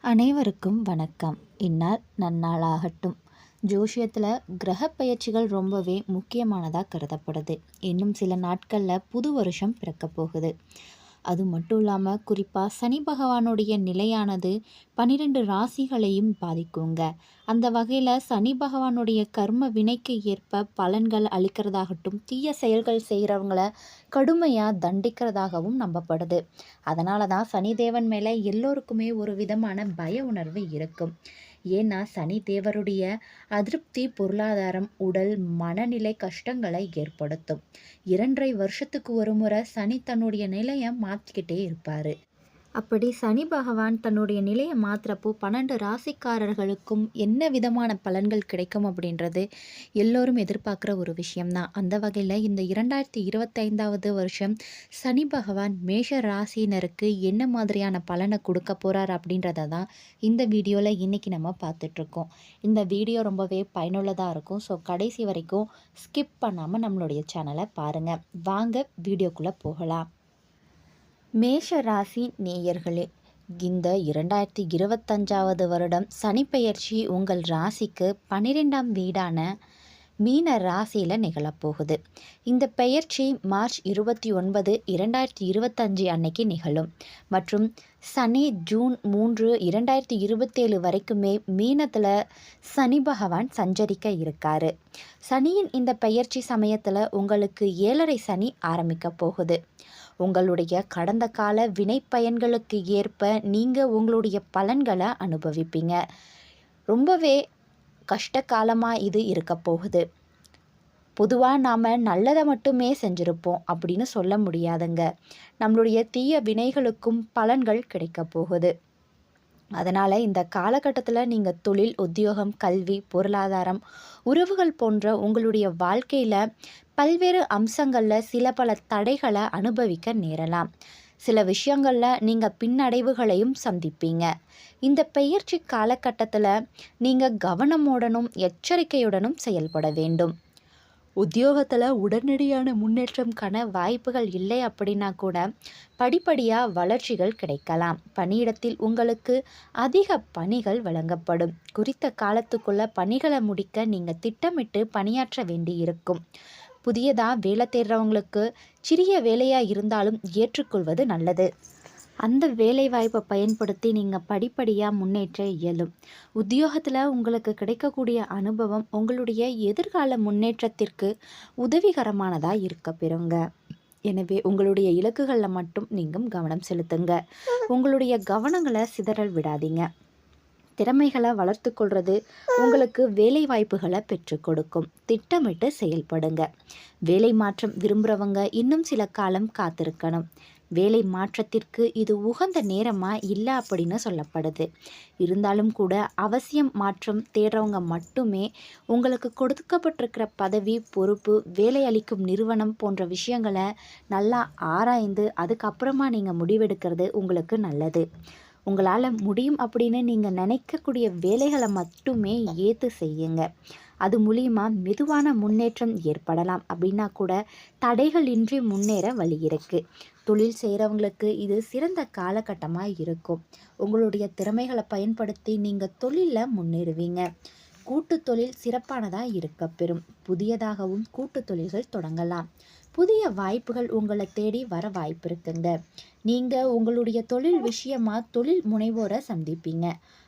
அனைவருக்கும் வணக்கம். இந்நாள் நன்னாளாகட்டும். ஜோஷியத்தில் கிரக பயிற்சிகள் ரொம்பவே முக்கியமானதாக கருதப்படுது. இன்னும் சில நாட்களில் புது வருஷம் பிறக்க போகுது. அது மட்டும் இல்லாமல் குறிப்பாக சனி பகவானுடைய நிலையானது பன்னிரெண்டு ராசிகளையும் பாதிக்குங்க. அந்த வகையில் சனி பகவானுடைய கர்ம வினைக்கு ஏற்ப பலன்கள் அளிக்கிறதாகட்டும் தீய செயல்கள் செய்கிறவங்கள கடுமையாக தண்டிக்கிறதாகவும் நம்பப்படுது. அதனால தான் சனிதேவன் மேலே எல்லோருக்குமே ஒரு விதமான பய உணர்வு இருக்கும். ஏன்னா சனி தேவருடைய அதிருப்தி பொருளாதாரம் உடல் மனநிலை கஷ்டங்களை ஏற்படுத்தும். இரண்டரை வருஷத்துக்கு ஒரு முறை சனி தன்னுடைய நிலையை மாற்றிக்கிட்டே இருப்பார். அப்படி சனி பகவான் தன்னுடைய நிலையை மாத்திரப்போ பன்னெண்டு ராசிக்காரர்களுக்கும் என்ன விதமான பலன்கள் கிடைக்கும் அப்படின்றது எல்லோரும் எதிர்பார்க்குற ஒரு விஷயம்தான். அந்த வகையில் இந்த இரண்டாயிரத்தி இருபத்தைந்தாவது வருஷம் சனி பகவான் மேஷ ராசினருக்கு என்ன மாதிரியான பலனை கொடுக்க போகிறார் அப்படின்றத தான் இந்த வீடியோவில் இன்றைக்கி நம்ம பார்த்துட்ருக்கோம் இந்த வீடியோ ரொம்பவே பயனுள்ளதாக இருக்கும். ஸோ கடைசி வரைக்கும் ஸ்கிப் பண்ணாமல் நம்மளுடைய சேனலை பாருங்கள் வாங்க வீடியோக்குள்ளே போகலாம். மேஷ ராசி நேயர்களே இந்த இரண்டாயிரத்தி இருபத்தஞ்சாவது வருடம் சனிப்பெயர்ச்சி உங்கள் ராசிக்கு பன்னிரெண்டாம் வீடான மீன ராசியில் நிகழப்போகுது. இந்த பெயர்ச்சி மார்ச் இருபத்தி ஒன்பது இரண்டாயிரத்தி இருபத்தஞ்சு அன்னைக்கு நிகழும். மற்றும் சனி ஜூன் மூன்று இரண்டாயிரத்தி இருபத்தேழு வரைக்குமே மீனத்தில் சனி பகவான் சஞ்சரிக்க இருக்கார். சனியின் இந்த பெயர்ச்சி சமயத்தில் உங்களுக்கு ஏழரை சனி ஆரம்பிக்க போகுது. உங்களுடைய கடந்த கால வினை பயன்களுக்கு ஏற்ப நீங்கள் உங்களுடைய பலன்களை அனுபவிப்பீங்க. ரொம்பவே கஷ்ட காலமாக இது இருக்க போகுது. பொதுவாக நாம் நல்லதை மட்டுமே செஞ்சுருப்போம் அப்படின்னு சொல்ல முடியாதுங்க. நம்மளுடைய தீய வினைகளுக்கும் பலன்கள் கிடைக்க போகுது. அதனால் இந்த காலகட்டத்தில் நீங்கள் தொழில் உத்தியோகம் கல்வி பொருளாதாரம் உறவுகள் போன்ற உங்களுடைய வாழ்க்கையில் பல்வேறு அம்சங்களில் சில பல தடைகளை அனுபவிக்க நேரலாம். சில விஷயங்களில் நீங்கள் பின்னடைவுகளையும் சந்திப்பீங்க. இந்த பெயர்ச்சி காலகட்டத்தில் நீங்கள் கவனமுடனும் எச்சரிக்கையுடனும் செயல்பட வேண்டும். உத்தியோகத்தில் உடனடியான முன்னேற்றம் காண வாய்ப்புகள் இல்லை அப்படின்னா கூட படிப்படியாக வளர்ச்சிகள் கிடைக்கலாம். பணியிடத்தில் உங்களுக்கு அதிக பணிகள் வழங்கப்படும். குறித்த காலத்துக்குள்ள பணிகளை முடிக்க நீங்கள் திட்டமிட்டு பணியாற்ற வேண்டி இருக்கும் புதியதாக வேலை தேடுறவங்களுக்கு சிறிய வேலையாக இருந்தாலும் ஏற்றுக்கொள்வது நல்லது. அந்த வேலை வாய்ப்பை பயன்படுத்தி நீங்கள் படிப்படியாக முன்னேற்ற இயலும். உத்தியோகத்தில் உங்களுக்கு கிடைக்கக்கூடிய அனுபவம் உங்களுடைய எதிர்கால முன்னேற்றத்திற்கு உதவிகரமானதாக இருக்க பெறுங்க. எனவே உங்களுடைய இலக்குகளில் மட்டும் நீங்கள் கவனம் செலுத்துங்க. உங்களுடைய கவனங்களை சிதறல் விடாதீங்க. திறமைகளை வளர்த்து கொள்வது உங்களுக்கு வேலை வாய்ப்புகளை பெற்றுக் கொடுக்கும். திட்டமிட்டு செயல்படுங்க. வேலை மாற்றம் விரும்புகிறவங்க இன்னும் சில காலம் காத்திருக்கணும். வேலை மாற்றத்திற்கு இது உகந்த நேரமாக இல்லை அப்படின்னு சொல்லப்படுது. இருந்தாலும் கூட அவசியம் மாற்றம் தேடுறவங்க மட்டுமே உங்களுக்கு கொடுக்கப்பட்டிருக்கிற பதவி பொறுப்பு வேலை அளிக்கும் நிறுவனம் போன்ற விஷயங்களை நல்லா ஆராய்ந்து அதுக்கப்புறமா நீங்கள் முடிவெடுக்கிறது உங்களுக்கு நல்லது. உங்களால் முடியும் அப்படின்னு நீங்கள் நினைக்கக்கூடிய வேலைகளை மட்டுமே ஏற்று செய்யுங்க. அது மூலியமாக மெதுவான முன்னேற்றம் ஏற்படலாம். அப்படின்னா கூட தடைகள் இன்றி முன்னேற வழி இருக்குது தொழில் செய்கிறவங்களுக்கு இது சிறந்த காலகட்டமாக இருக்கும். உங்களுடைய திறமைகளை பயன்படுத்தி நீங்கள் தொழிலில் முன்னேறுவீங்க. கூட்டு தொழில் சிறப்பானதாக இருக்க பெறும் புதியதாகவும் கூட்டு தொழில்கள் தொடங்கலாம். புதிய வாய்ப்புகள் உங்களை தேடி வர வாய்ப்பு இருக்குங்க நீங்கள் உங்களுடைய தொழில் விஷயமாக தொழில் முனைவோரை சந்திப்பீங்க.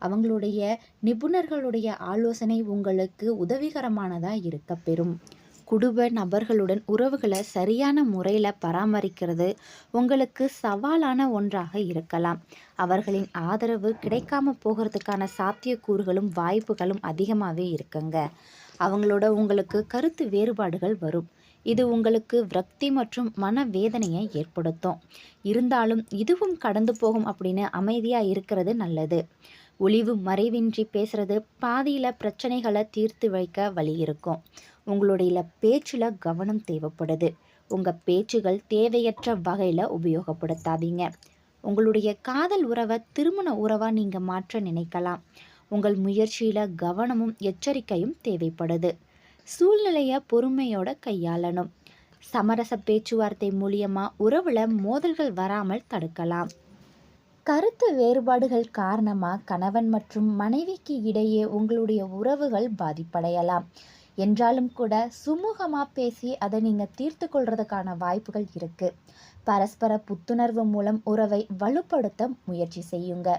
அவங்களுடைய நிபுணர்களுடைய ஆலோசனை உங்களுக்கு உதவிகரமானதாக இருக்க பெறும். குடும்ப நபர்களுடன் உறவுகளை சரியான முறையில் பராமரிக்கிறது உங்களுக்கு சவாலான ஒன்றாக இருக்கலாம். அவர்களின் ஆதரவு கிடைக்காம போகிறதுக்கான சாத்தியக்கூறுகளும் வாய்ப்புகளும் அதிகமாகவே இருக்குங்க. அவங்களோட உங்களுக்கு கருத்து வேறுபாடுகள் வரும். இது உங்களுக்கு விரக்தி மற்றும் மன வேதனையை ஏற்படுத்தும். இருந்தாலும் இதுவும் கடந்து போகும் அப்படின்னு அமைதியாக இருக்கிறது நல்லது. ஒளிவு மறைவின்றி பேசுகிறது பாதியில் பிரச்சனைகளை தீர்த்து வைக்க வழி இருக்கும். உங்களுடைய பேச்சில் கவனம் தேவைப்படுது. உங்கள் பேச்சுகள் தேவையற்ற வகையில் உபயோகப்படுத்தாதீங்க. உங்களுடைய காதல் உறவை திருமண உறவாக நீங்கள் மாற்ற நினைக்கலாம். உங்கள் முயற்சியில் கவனமும் எச்சரிக்கையும் தேவைப்படுது. சூழ்நிலையை பொறுமையோட கையாளணும். சமரச பேச்சுவார்த்தை மூலியமாக உறவில் மோதல்கள் வராமல் தடுக்கலாம். கருத்து வேறுபாடுகள் காரணமாக கணவன் மற்றும் மனைவிக்கு இடையே உங்களுடைய உறவுகள் பாதிப்படையலாம். என்றாலும் கூட சுமூகமாக பேசி அதை நீங்கள் தீர்த்து கொள்றதுக்கான வாய்ப்புகள் இருக்குது பரஸ்பர புத்துணர்வு மூலம் உறவை வலுப்படுத்த முயற்சி செய்யுங்க.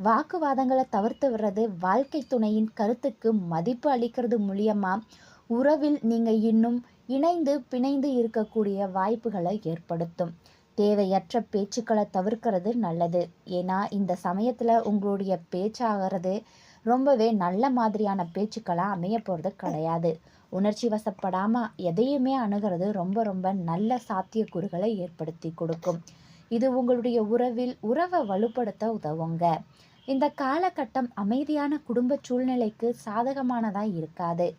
வாக்குவாதங்களை தவிர்த்து விடுறது வாழ்க்கை துணையின் கருத்துக்கு மதிப்பு அளிக்கிறது மூலியமா உறவில் நீங்கள் இன்னும் இணைந்து பிணைந்து இருக்கக்கூடிய வாய்ப்புகளை ஏற்படுத்தும். தேவையற்ற பேச்சுக்களை தவிர்க்கிறது நல்லது. ஏன்னா இந்த சமயத்தில் உங்களுடைய பேச்சாகிறது ரொம்பவே நல்ல மாதிரியான பேச்சுக்களாக அமைய போகிறது கிடையாது. உணர்ச்சி வசப்படாமல் எதையுமே அணுகிறது ரொம்ப ரொம்ப நல்ல சாத்தியக்கூறுகளை ஏற்படுத்தி கொடுக்கும். இது உங்களுடைய உறவில் உறவை வலுப்படுத்த உதவுங்க. இந்த காலகட்டம் அமைதியான குடும்ப சூழ்நிலைக்கு சாதகமானதாக இருக்காது.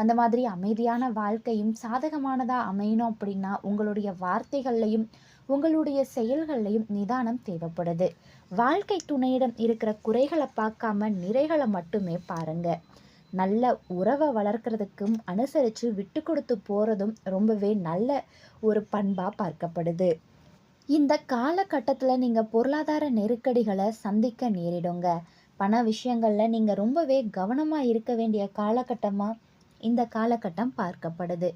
அந்த மாதிரி அமைதியான வாழ்க்கையும் சாதகமானதாக அமையணும் அப்படின்னா உங்களுடைய வார்த்தைகள்லையும் உங்களுடைய செயல்கள்லையும் நிதானம் தேவைப்படுது. வாழ்க்கை துணையிடம் இருக்கிற குறைகளை பார்க்காம நிறைகளை மட்டுமே பாருங்க. நல்ல உறவை வளர்க்குறதுக்கும் அனுசரித்து விட்டு கொடுத்து போகிறதும் ரொம்பவே நல்ல ஒரு பண்பாக பார்க்கப்படுது. இந்த காலகட்டத்தில் நீங்கள் பொருளாதார நெருக்கடிகளை சந்திக்க நேரிடுங்க. பண விஷயங்களில் நீங்கள் ரொம்பவே கவனமாக இருக்க வேண்டிய காலகட்டமாக இந்த காலகட்டம் பார்க்கப்படுது.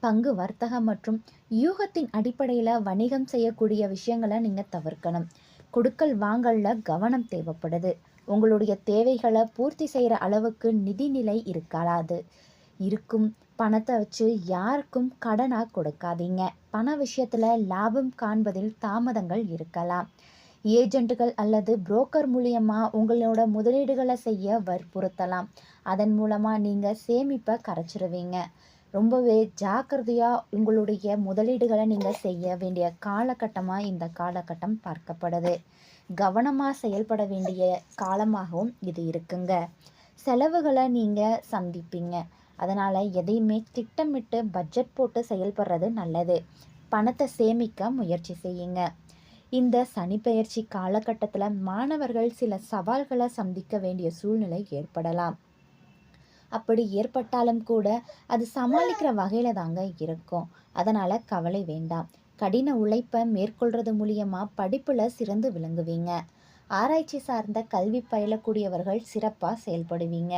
பங்கு வர்த்தகம் மற்றும் யூகத்தின் அடிப்படையில் வணிகம் செய்யக்கூடிய விஷயங்களை நீங்கள் தவிர்க்கணும். கொடுக்கல் வாங்கலில் கவனம் தேவைப்படுது. உங்களுடைய தேவைகளை பூர்த்தி செய்கிற அளவுக்கு நிதிநிலை இருக்காது. இருக்கும் பணத்தை வச்சு யாருக்கும் கடனாக கொடுக்காதீங்க. பண விஷயத்தில் லாபம் காண்பதில் தாமதங்கள் இருக்கலாம். ஏஜென்ட்டுகள் அல்லது புரோக்கர் மூலியமாக உங்களோட முதலீடுகளை செய்ய வற்புறுத்தலாம். அதன் மூலமாக நீங்கள் சேமிப்பை கரைச்சிருவீங்க. ரொம்பவே ஜாக்கிரதையாக உங்களுடைய முதலீடுகளை நீங்கள் செய்ய வேண்டிய காலகட்டமாக இந்த காலகட்டம் பார்க்கப்படுது. கவனமாக செயல்பட வேண்டிய காலமாகவும் இது இருக்குங்க. செலவுகளை நீங்கள் சந்திப்பீங்க. அதனால் எதையுமே திட்டமிட்டு பட்ஜெட் போட்டு செயல்படுறது நல்லது. பணத்தை சேமிக்க முயற்சி செய்யுங்க. இந்த சனிப்பெயர்ச்சி காலகட்டத்தில் மாணவர்கள் சில சவால்களை சந்திக்க வேண்டிய சூழ்நிலை ஏற்படலாம். அப்படி ஏற்பட்டாலும் கூட அது சமாளிக்கிற வகையில் தாங்க இருக்கும். அதனால் கவலை வேண்டாம். கடின உழைப்பை மேற்கொள்றது மூலியமாக படிப்பில் சிறந்து விளங்குவீங்க. ஆராய்ச்சி சார்ந்த கல்வி பயிலக்கூடியவர்கள் சிறப்பாக செயல்படுவீங்க.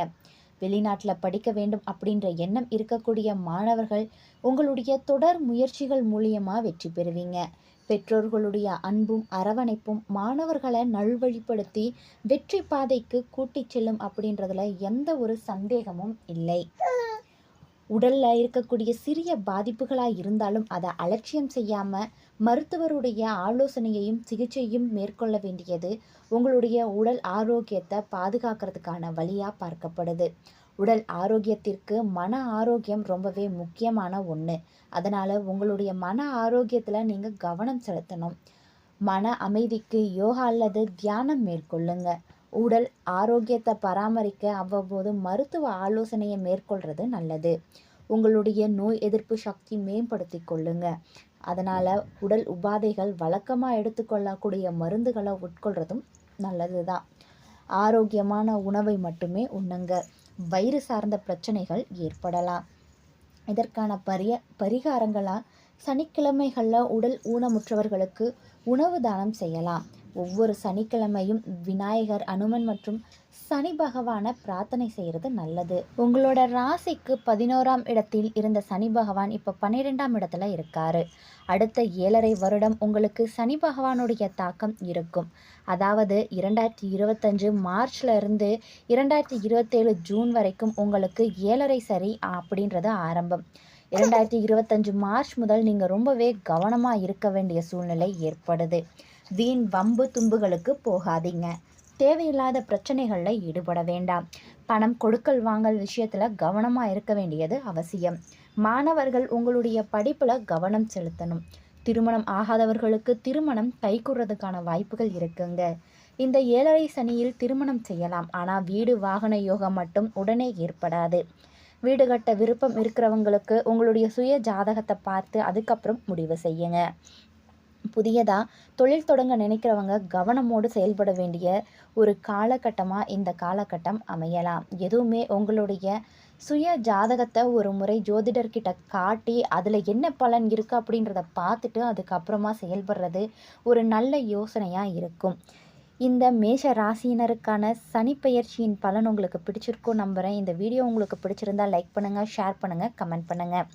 வெளிநாட்டில் படிக்க வேண்டும் அப்படின்ற எண்ணம் இருக்கக்கூடிய மாணவர்கள் உங்களுடைய தொடர் முயற்சிகள் மூலியமாக வெற்றி பெறுவீங்க. பெற்றோர்களுடைய அன்பும் அரவணைப்பும் மாணவர்களை நல்வழிப்படுத்தி வெற்றி பாதைக்கு கூட்டிச் செல்லும் அப்படின்றதுல எந்த ஒரு சந்தேகமும் இல்லை. உடலில் இருக்கக்கூடிய சிறிய பாதிப்புகளாக இருந்தாலும் அதை அலட்சியம் செய்யாமல் மருத்துவருடைய ஆலோசனையையும் சிகிச்சையும் மேற்கொள்ள வேண்டியது உங்களுடைய உடல் ஆரோக்கியத்தை பாதுகாக்கிறதுக்கான வழியாக பார்க்கப்படுது. உடல் ஆரோக்கியத்திற்கு மன ஆரோக்கியம் ரொம்பவே முக்கியமான ஒன்று அதனால் உங்களுடைய மன ஆரோக்கியத்தில் நீங்கள் கவனம் செலுத்தணும். மன அமைதிக்கு யோகா அல்லது தியானம் மேற்கொள்ளுங்க. உடல் ஆரோக்கியத்தை பராமரிக்க அவ்வப்போது மருத்துவ ஆலோசனையை மேற்கொள்கிறது நல்லது. உங்களுடைய நோய் எதிர்ப்பு சக்தி மேம்படுத்தி கொள்ளுங்க. அதனால் உடல் உபாதைகள் வழக்கமாக எடுத்துக்கொள்ளக்கூடிய மருந்துகளை உட்கொள்கிறதும் நல்லது தான் ஆரோக்கியமான உணவை மட்டுமே உண்ணுங்க. வயிறு சார்ந்த பிரச்சனைகள் ஏற்படலாம். இதற்கான பரிய பரிகாரங்களாக சனிக்கிழமைகளில் உடல் ஊனமுற்றவர்களுக்கு உணவு தானம் செய்யலாம். ஒவ்வொரு சனிக்கிழமையும் விநாயகர் அனுமன் மற்றும் சனி பகவானை பிரார்த்தனை செய்கிறது நல்லது. உங்களோட ராசிக்கு பதினோராம் இடத்தில் இருந்த சனி பகவான் இப்போ பன்னிரெண்டாம் இடத்துல இருக்காரு. அடுத்த ஏழரை வருடம் உங்களுக்கு சனி பகவானுடைய தாக்கம் இருக்கும். அதாவது இரண்டாயிரத்தி இருபத்தஞ்சு மார்ச்ல இருந்து இரண்டாயிரத்தி இருபத்தேழு ஜூன் வரைக்கும் உங்களுக்கு ஏழரை சரி அப்படின்றது ஆரம்பம். இரண்டாயிரத்தி இருபத்தஞ்சு மார்ச் முதல் நீங்கள் ரொம்பவே கவனமாக இருக்க வேண்டிய சூழ்நிலை ஏற்படுது. வீண் வம்பு தும்புகளுக்கு போகாதீங்க. தேவையில்லாத பிரச்சனைகளில் ஈடுபட வேண்டாம். பணம் கொடுக்கல் வாங்கல் விஷயத்தில் கவனமாக இருக்க வேண்டியது அவசியம். மாணவர்கள் உங்களுடைய படிப்பில் கவனம் செலுத்தணும். திருமணம் ஆகாதவர்களுக்கு திருமணம் கைகூறதுக்கான வாய்ப்புகள் இருக்குங்க. இந்த ஏழரை சனியில் திருமணம் செய்யலாம். ஆனால் வீடு வாகன யோகம் மட்டும் உடனே ஏற்படாது. வீடு கட்ட விருப்பம் இருக்கிறவங்களுக்கு உங்களுடைய சுய ஜாதகத்தை பார்த்து அதுக்கப்புறம் முடிவு செய்யுங்க. புதியதாக தொழில் தொடங்க நினைக்கிறவங்க கவனமோடு செயல்பட வேண்டிய ஒரு காலகட்டமாக இந்த காலகட்டம் அமையலாம். எதுவுமே உங்களுடைய சுய ஜாதகத்தை ஒரு முறை ஜோதிடர்கிட்ட காட்டி அதில் என்ன பலன் இருக்குது அப்படின்றத பார்த்துட்டு அதுக்கப்புறமா செயல்படுறது ஒரு நல்ல யோசனையாக இருக்கும். இந்த மேஷ ராசியினருக்கான சனிப்பெயர்ச்சியின் பலன் உங்களுக்கு பிடிச்சிருக்கும் நம்புகிறேன் இந்த வீடியோ உங்களுக்கு பிடிச்சிருந்தா லைக் பண்ணுங்கள் ஷேர் பண்ணுங்கள் கமெண்ட் பண்ணுங்கள்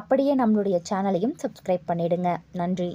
அப்படியே நம்மளுடைய சேனலையும் சப்ஸ்கிரைப் பண்ணிடுங்க. நன்றி.